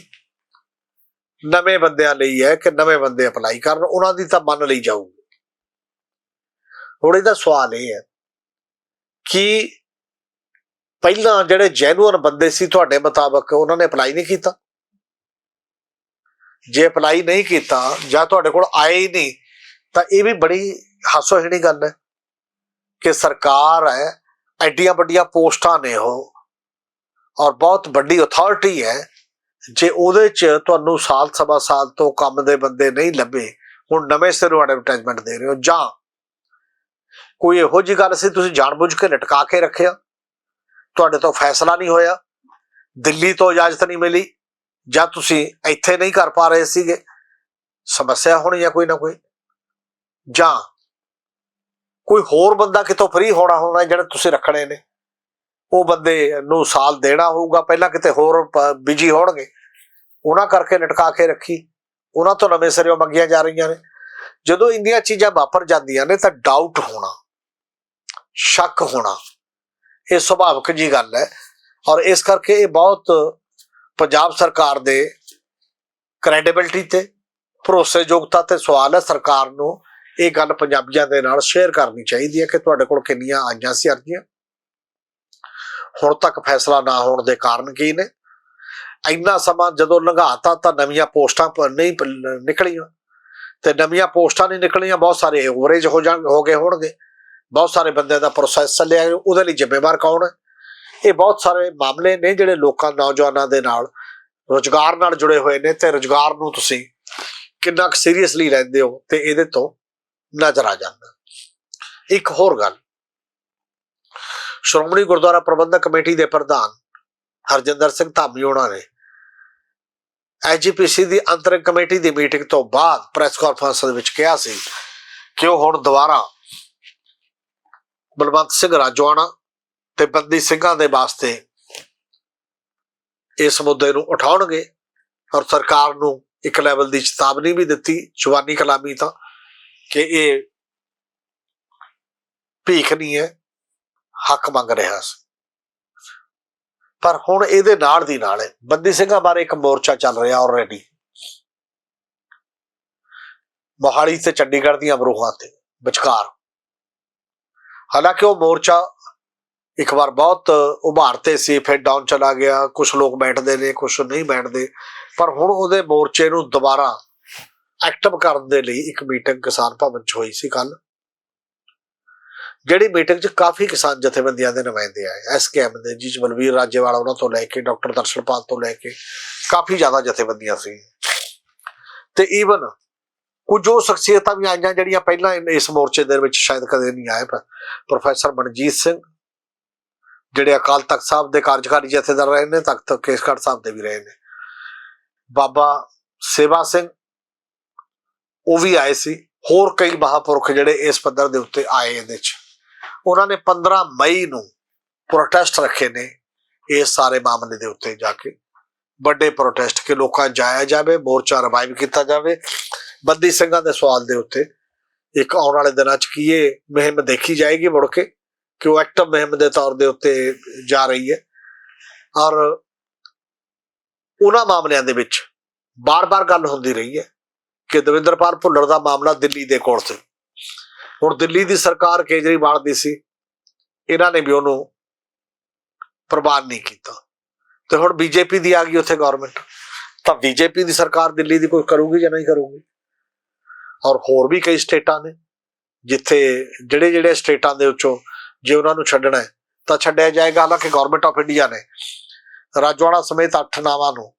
ਨਵੇਂ ਬੰਦਿਆਂ ਲਈ ਹੈ ਕਿ ਨਵੇਂ ਬੰਦੇ ਅਪਲਾਈ ਕਰਨ, ਉਹਨਾਂ ਦੀ ਤਾਂ ਮੰਨ ਲਈ ਜਾਊਗੀ। ਹੁਣ ਇਹਦਾ ਸਵਾਲ ਇਹ ਹੈ ਕਿ ਪਹਿਲਾਂ ਜਿਹੜੇ ਜੈਨੂਅਨ ਬੰਦੇ ਸੀ, ਤੁਹਾਡੇ ਮੁਤਾਬਕ ਉਹਨਾਂ ਨੇ ਅਪਲਾਈ ਨਹੀਂ ਕੀਤਾ? ਜੇ ਅਪਲਾਈ ਨਹੀਂ ਕੀਤਾ ਜਾਂ ਤੁਹਾਡੇ ਕੋਲ ਆਏ ਹੀ ਨਹੀਂ, ਤਾਂ ਇਹ ਵੀ ਬੜੀ ਹਾਸੋਹੀਣੀ ਗੱਲ ਹੈ ਕਿ ਸਰਕਾਰ ਹੈ, ਐਡੀਆਂ ਵੱਡੀਆਂ ਪੋਸਟਾਂ ਨੇ ਉਹ ਔਰ ਬਹੁਤ ਵੱਡੀ ਅਥਾਰਟੀ ਹੈ। ਜੇ ਉਹਦੇ ਚ ਤੁਹਾਨੂੰ ਸਾਲ ਸਵਾ ਸਾਲ ਤੋਂ ਕੰਮ ਦੇ ਬੰਦੇ ਨਹੀਂ ਲੱਭੇ, ਹੁਣ ਨਵੇਂ ਸਿਰੋਂ ਐਡਵਰਟਾਈਜ਼ਮੈਂਟ ਦੇ ਰਹੇ ਹੋ, ਜਾਂ ਕੋਈ ਇਹੋ ਜਿਹੀ ਗੱਲ ਸੀ ਤੁਸੀਂ ਜਾਣਬੁੱਝ ਕੇ ਲਟਕਾ ਕੇ ਰੱਖਿਆ? ਤੁਹਾਡੇ ਤੋਂ ਫੈਸਲਾ ਨਹੀਂ ਹੋਇਆ? ਦਿੱਲੀ ਤੋਂ ਇਜਾਜ਼ਤ ਨਹੀਂ ਮਿਲੀ? ਜਾਂ ਤੁਸੀਂ ਇੱਥੇ ਨਹੀਂ ਕਰ ਪਾ ਰਹੇ ਸੀਗੇ, ਸਮੱਸਿਆ ਹੋਣੀ ਜਾਂ ਕੋਈ ਨਾ ਕੋਈ, ਜਾਂ ਕੋਈ ਹੋਰ ਬੰਦਾ ਕਿਤੋਂ ਫ੍ਰੀ ਹੋਣਾ ਹੋਣਾ ਜਿਹੜਾ ਤੁਸੀਂ ਰੱਖਣੇ ਨੇ, ਉਹ ਬੰਦੇ ਨੂੰ ਸਾਲ ਦੇਣਾ ਹੋਊਗਾ, ਪਹਿਲਾਂ ਕਿਤੇ ਹੋਰ ਬਿਜ਼ੀ ਹੋਣਗੇ, ਉਹਨਾਂ ਕਰਕੇ ਲਟਕਾ ਕੇ ਰੱਖੀ, ਉਹਨਾਂ ਤੋਂ ਨਵੇਂ ਸਿਰਿਓਂ ਮੰਗੀਆਂ ਜਾ ਰਹੀਆਂ ਨੇ। ਜਦੋਂ ਇੰਨੀਆਂ ਚੀਜ਼ਾਂ ਵਾਪਰ ਜਾਂਦੀਆਂ ਨੇ ਤਾਂ ਡਾਊਟ ਹੋਣਾ, ਸ਼ੱਕ ਹੋਣਾ, ਇਹ ਸੁਭਾਵਿਕ ਜੀ ਗੱਲ ਹੈ। ਔਰ ਇਸ ਕਰਕੇ ਇਹ ਬਹੁਤ ਪੰਜਾਬ ਸਰਕਾਰ ਦੇ ਕ੍ਰੈਡੀਬਿਲਟੀ ਤੇ ਭਰੋਸੇਯੋਗਤਾ ਤੇ ਸਵਾਲ ਹੈ। ਸਰਕਾਰ ਨੂੰ ਇਹ ਗੱਲ ਪੰਜਾਬੀਆਂ ਦੇ ਨਾਲ ਸ਼ੇਅਰ ਕਰਨੀ ਚਾਹੀਦੀ ਹੈ ਕਿ ਤੁਹਾਡੇ ਕੋਲ ਕਿੰਨੀਆਂ ਆਈਆਂ ਸੀ ਅਰਜ਼ੀਆਂ। ਹੁਣ ਤੱਕ ਫੈਸਲਾ ਨਾ ਹੋਣ ਦੇ ਕਾਰਨ ਕੀ ਨੇ? ਇੰਨਾ ਸਮਾਂ ਜਦੋਂ ਲੰਘਾਤਾ ਤਾਂ ਨਵੀਆਂ ਪੋਸਟਾਂ ਪ- ਨਹੀਂ ਨਿਕਲੀਆਂ ਤੇ ਨਵੀਆਂ ਪੋਸਟਾਂ ਨਹੀਂ ਨਿਕਲੀਆਂ, ਬਹੁਤ ਸਾਰੇ ਓਵਰੇਜ ਹੋ ਜਾਣ ਹੋ ਗਏ ਹੋਣਗੇ। ਬਹੁਤ ਸਾਰੇ ਬੰਦਿਆਂ ਦਾ ਪ੍ਰੋਸੈਸ ਚੱਲਿਆ, ਉਹਦੇ ਲਈ ਜ਼ਿੰਮੇਵਾਰ ਕੌਣ ਹੈ? ਇਹ ਬਹੁਤ ਸਾਰੇ ਮਾਮਲੇ ਨੇ ਜਿਹੜੇ ਲੋਕਾਂ, ਨੌਜਵਾਨਾਂ ਦੇ ਨਾਲ ਰੋਜ਼ਗਾਰ ਨਾਲ ਜੁੜੇ ਹੋਏ ਨੇ ਤੇ ਰੋਜ਼ਗਾਰ ਨੂੰ ਤੁਸੀਂ ਕਿੰਨਾ ਕੁ ਸੀਰੀਅਸਲੀ ਲੈਂਦੇ ਹੋ ਤੇ ਇਹਦੇ ਤੋਂ ਨਜ਼ਰ ਆ ਜਾਂਦਾ। ਇੱਕ ਹੋਰ ਗੱਲ। ਸ਼੍ਰੋਮਣੀ ਗੁਰਦੁਆਰਾ ਪ੍ਰਬੰਧਕ ਕਮੇਟੀ ਦੇ ਪ੍ਰਧਾਨ ਹਰਜਿੰਦਰ ਸਿੰਘ ਧਾਮੀ ਉਹਨਾਂ ਨੇ ਐਜੀਪੀਸੀ ਦੀ ਅੰਤਰਿਮ ਕਮੇਟੀ ਦੀ ਮੀਟਿੰਗ ਤੋਂ ਬਾਅਦ ਪ੍ਰੈਸ ਕਾਨਫਰੰਸ ਦੇ ਵਿੱਚ ਕਿਹਾ ਸੀ ਕਿ ਉਹ ਹੁਣ ਦੁਬਾਰਾ ਬਲਵੰਤ ਸਿੰਘ ਰਾਜਵਾਨਾ ਤੇ ਬੰਦੀ ਸਿੰਘਾਂ ਦੇ ਵਾਸਤੇ ਇਸ ਮੁੱਦੇ ਨੂੰ ਉਠਾਉਣਗੇ ਔਰ ਸਰਕਾਰ ਨੂੰ ਇੱਕ ਲੈਵਲ ਦੀ ਚੇਤਾਵਨੀ ਵੀ ਦਿੱਤੀ, ਜਵਾਨੀ ਕਲਾਮੀ ਤਾਂ ਕਿ ਇਹ ਭੀਖ ਨਹੀਂ ਹੈ, ਹੱਕ ਮੰਗ ਰਿਹਾ ਸੀ। ਪਰ ਹੁਣ ਇਹਦੇ ਨਾਲ ਦੀ ਨਾਲ ਬੰਦੀ ਸਿੰਘਾਂ ਬਾਰੇ ਇੱਕ ਮੋਰਚਾ ਚੱਲ ਰਿਹਾ ਆਲਰੇਡੀ ਮੋਹਾਲੀ ਤੇ ਚੰਡੀਗੜ੍ਹ ਦੀਆਂ ਅਮਰੋਹਾਂ ਤੇ ਵਿਚਕਾਰ। ਹਾਲਾਂਕਿ ਉਹ ਮੋਰਚਾ ਇੱਕ ਵਾਰ ਬਹੁਤ ਉਭਾਰਤੇ ਸੀ, ਫਿਰ ਡਾਊਨ ਚਲਾ ਗਿਆ। ਕੁਝ ਲੋਕ ਬੈਠਦੇ ਨੇ ਕੁਝ ਨਹੀਂ ਬੈਠਦੇ। ਪਰ ਹੁਣ ਉਹਦੇ ਮੋਰਚੇ ਨੂੰ ਦੁਬਾਰਾ ਐਕਟਿਵ ਕਰਨ ਦੇ ਲਈ ਇੱਕ ਮੀਟਿੰਗ ਕਿਸਾਨ ਭਵਨ 'ਚ ਹੋਈ ਸੀ ਕੱਲ ਜਿਹੜੀ ਮੀਟਿੰਗ 'ਚ ਕਾਫੀ ਕਿਸਾਨ ਜਥੇਬੰਦੀਆਂ ਦੇ ਨੁਮਾਇੰਦੇ ਆਏ ਐਸਕੇਐਮ ਦੇ ਜੀ 'ਚ ਬਲਵੀਰ ਰਾਜੇਵਾਲਾ ਉਹਨਾਂ ਤੋਂ ਲੈ ਕੇ, ਡਾਕਟਰ ਦਰਸ਼ਨਪਾਲ ਤੋਂ ਲੈ ਕੇ, ਕਾਫੀ ਜ਼ਿਆਦਾ ਜਥੇਬੰਦੀਆਂ ਸੀ। ਤੇ ਈਵਨ ਕੁਝ ਉਹ ਸ਼ਖਸੀਅਤਾਂ ਵੀ ਆਈਆਂ ਜਿਹੜੀਆਂ ਪਹਿਲਾਂ ਇਸ ਮੋਰਚੇ ਦੇ ਵਿੱਚ ਸ਼ਾਇਦ ਕਦੇ ਨਹੀਂ ਆਏ ਪ੍ਰੋਫੈਸਰ ਮਨਜੀਤ ਸਿੰਘ ਜਿਹੜੇ ਅਕਾਲ ਤਖਤ ਸਾਹਿਬ ਦੇ ਕਾਰਜਕਾਰੀ ਜਥੇਦਾਰ ਰਹੇ ਨੇ, ਤਖਤ ਕੇਸਗੜ੍ਹ ਸਾਹਿਬ ਦੇ ਵੀ ਰਹੇ ਨੇ। ਬਾਬਾ ਸੇਵਾ ਸਿੰਘ ਉਹ ਵੀ ਆਏ ਸੀ। ਹੋਰ ਕਈ ਮਹਾਪੁਰਖ ਜਿਹੜੇ ਇਸ ਪੱਧਰ ਦੇ ਉੱਤੇ ਆਏ ਇਹਦੇ ਚ। ਉਹਨਾਂ ਨੇ 15 ਮਈ ਨੂੰ ਪ੍ਰੋਟੈਸਟ ਰੱਖੇ ਨੇ ਇਸ ਸਾਰੇ ਮਾਮਲੇ ਦੇ ਉੱਤੇ ਜਾ ਕੇ। ਵੱਡੇ ਪ੍ਰੋਟੈਸਟ ਕਿ ਲੋਕਾਂ ਜਾਇਆ ਜਾਵੇ, ਮੋਰਚਾ ਰਿਵਾਈਵ ਕੀਤਾ ਜਾਵੇ। ਬੰਦੀ ਸਿੰਘਾਂ ਦੇ ਸਵਾਲ ਦੇ ਉੱਤੇ ਇੱਕ ਆਉਣ ਵਾਲੇ ਦਿਨਾਂ 'ਚ ਕੀ ਇਹ ਮੁਹਿੰਮ ਦੇਖੀ ਜਾਏਗੀ ਮੁੜ ਕੇ? ਕਿ ਉਹ ਐਕਟਿਵ ਮੁਹਿੰਮ ਦੇ ਤੌਰ ਦੇ ਉੱਤੇ ਜਾ ਰਹੀ ਹੈ। ਔਰ ਉਹਨਾਂ ਮਾਮਲਿਆਂ ਦੇ ਵਿੱਚ ਬਾਰ-ਬਾਰ ਗੱਲ ਹੁੰਦੀ ਰਹੀ ਹੈ ਕਿ ਦਵਿੰਦਰਪਾਲ ਭੁੱਲਰ ਦਾ ਮਾਮਲਾ ਦਿੱਲੀ ਦੇ ਕੋਲ ਸੀ। ਹੁਣ ਦਿੱਲੀ ਦੀ ਸਰਕਾਰ ਕੇਜਰੀਵਾਲ ਦੀ ਸੀ। ਇਹਨਾਂ ਨੇ ਵੀ ਉਹਨੂੰ ਪ੍ਰਵਾਨ ਨਹੀਂ ਕੀਤਾ। ਤੇ ਹੁਣ ਬੀਜੇਪੀ ਦੀ ਆ ਗਈ ਉੱਥੇ ਗਵਰਨਮੈਂਟ ਤਾਂ ਬੀਜੇਪੀ ਦੀ ਸਰਕਾਰ ਦਿੱਲੀ ਦੀ ਕੋਈ ਕਰੂਗੀ ਜਾਂ ਨਹੀਂ ਕਰੂਗੀ? ਔਰ ਹੋਰ ਵੀ ਕਈ ਸਟੇਟਾਂ ਨੇ, ਜਿੱਥੇ ਜਿਹੜੇ ਜਿਹੜੇ ਸਟੇਟਾਂ ਦੇ ਵਿੱਚੋਂ ਜੇ ਉਹਨਾਂ ਨੂੰ ਛੱਡਣਾ ਹੈ, ਤਾਂ ਛੱਡਿਆ ਜਾਏਗਾ। ਹਾਲਾਂਕਿ ਗਵਰਨਮੈਂਟ ਆਫ ਇੰਡੀਆ ਨੇ ਰਾਜਵਾੜਾ ਸਮੇਤ ਅੱਠ ਨਾਵਾਂ ਨੂੰ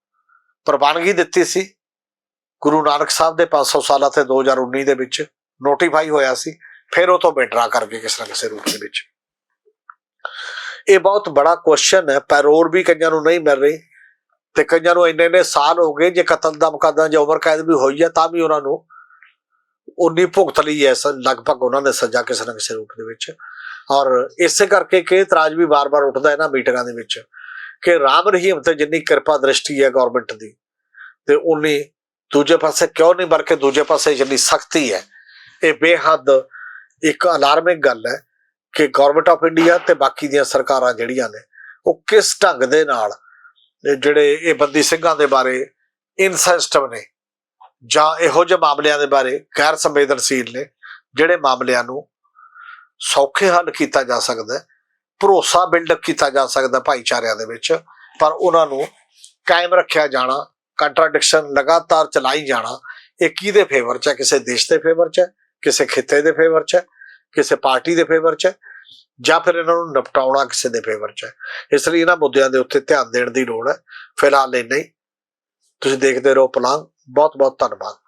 ਪ੍ਰਵਾਨਗੀ ਦਿੱਤੀ ਸੀ। ਗੁਰੂ ਨਾਨਕ ਸਾਹਿਬ ਦੇ 500 ਸਾਲਾਂ ਤੇ 2019 ਦੇ ਵਿੱਚ ਨੋਟੀਫਾਈ ਹੋਇਆ ਸੀ। ਫਿਰ ਉਹ ਤੋਂ ਵਿਡਰਾ ਕਰਕੇ ਕਿਸ ਕਿਸੇ ਨਾ ਕਿਸੇ ਰੂਪ ਦੇ ਵਿੱਚ। ਇਹ ਬਹੁਤ ਬੜਾ ਕੁਐਸਚਨ ਹੈ ਪੈਰੋਲ ਵੀ ਕਈਆਂ ਨੂੰ ਨਹੀਂ ਮਿਲ ਰਹੀ। ਤੇ ਕਈਆਂ ਨੂੰ ਇੰਨੇ ਇੰਨੇ ਸਾਲ ਹੋ ਗਏ, ਜੇ ਕਤਲ ਦਾ ਮੁਕੱਦਮਾ ਜਾਂ ਉਮਰ ਕੈਦ ਵੀ ਹੋਈ ਹੈ, ਤਾਂ ਵੀ ਉਹਨਾਂ ਨੂੰ ਉਨੀ ਭੁਗਤ ਲਈ ਹੈ ਲਗਭਗ ਉਹਨਾਂ ਨੇ ਸਜ਼ਾ ਕਿਸੇ ਨਾ ਕਿਸੇ ਰੂਪ ਦੇ ਵਿੱਚ। ਔਰ ਇਸੇ ਕਰਕੇ ਕਿ ਇਤਰਾਜ਼ ਵੀ ਵਾਰ-ਵਾਰ ਉੱਠਦਾ ਇਹਨਾਂ ਮੀਟਿੰਗਾਂ ਦੇ ਵਿੱਚ ਕਿ ਰਾਮ ਰਹੀਮ ਤੇ ਜਿੰਨੀ ਕਿਰਪਾ ਦ੍ਰਿਸ਼ਟੀ ਹੈ ਗਵਰਨਮੈਂਟ ਦੀ ਤੇ ਉਨੀ ਦੂਜੇ ਪਾਸੇ ਕਿਉਂ ਨਹੀਂ ਬਲਕਿ ਦੂਜੇ ਪਾਸੇ ਜਿੰਨੀ ਸਖਤੀ ਹੈ, ਇਹ ਬੇਹੱਦ ਇੱਕ ਅਲਾਰਮਿੰਗ ਗੱਲ ਹੈ ਕਿ ਗਵਰਨਮੈਂਟ ਆਫ ਇੰਡੀਆ ਤੇ ਬਾਕੀ ਦੀਆਂ ਸਰਕਾਰਾਂ ਜਿਹੜੀਆਂ ਨੇ, ਉਹ ਕਿਸ ਢੰਗ ਦੇ ਨਾਲ ਜਿਹੜੇ ਇਹ ਬੰਦੀ ਸਿੰਘਾਂ ਦੇ ਬਾਰੇ ਇਨਸੈਂਸਿਟਿਵ ਨੇ ਜਾਂ ਇਹੋ ਜਿਹੇ ਮਾਮਲਿਆਂ ਦੇ ਬਾਰੇ ਗੈਰ ਸੰਵੇਦਨਸ਼ੀਲ ਨੇ, ਜਿਹੜੇ ਮਾਮਲਿਆਂ ਨੂੰ ਸੌਖੇ ਹੱਲ ਕੀਤਾ ਜਾ ਸਕਦਾ ਹੈ, ਭਰੋਸਾ ਬਿਲਡ ਕੀਤਾ ਜਾ ਸਕਦਾ ਭਾਈਚਾਰਿਆਂ ਦੇ ਵਿੱਚ, ਪਰ ਉਹਨਾਂ ਨੂੰ ਕਾਇਮ ਰੱਖਿਆ ਜਾਣਾ ਕੰਟਰਡਿਕਸ਼ਨ ਲਗਾਤਾਰ ਚਲਾਈ ਜਾਣਾ, ਇਹ ਕਿਹਦੇ ਫੇਵਰ 'ਚ ਹੈ? ਕਿਸੇ ਦੇਸ਼ ਦੇ ਫੇਵਰ 'ਚ ਹੈ? ਕਿਸੇ ਖਿੱਤੇ ਦੇ ਫੇਵਰ 'ਚ ਹੈ? ਕਿਸੇ ਪਾਰਟੀ ਦੇ ਫੇਵਰ 'ਚ ਹੈ? ਜਾਂ ਫਿਰ ਇਹਨਾਂ ਨੂੰ ਨਿਪਟਾਉਣਾ ਕਿਸੇ ਦੇ ਫੇਵਰ 'ਚ ਹੈ? ਇਸ ਲਈ ਇਹਨਾਂ ਮੁੱਦਿਆਂ ਦੇ ਉੱਤੇ ਧਿਆਨ ਦੇਣ ਦੀ ਲੋੜ ਹੈ। ਫਿਲਹਾਲ ਇਹ ਨਹੀਂ ਤੁਸੀਂ ਦੇਖਦੇ ਰਹੋ ਪਲਾਂਗ ਬਹੁਤ ਬਹੁਤ ਧੰਨਵਾਦ।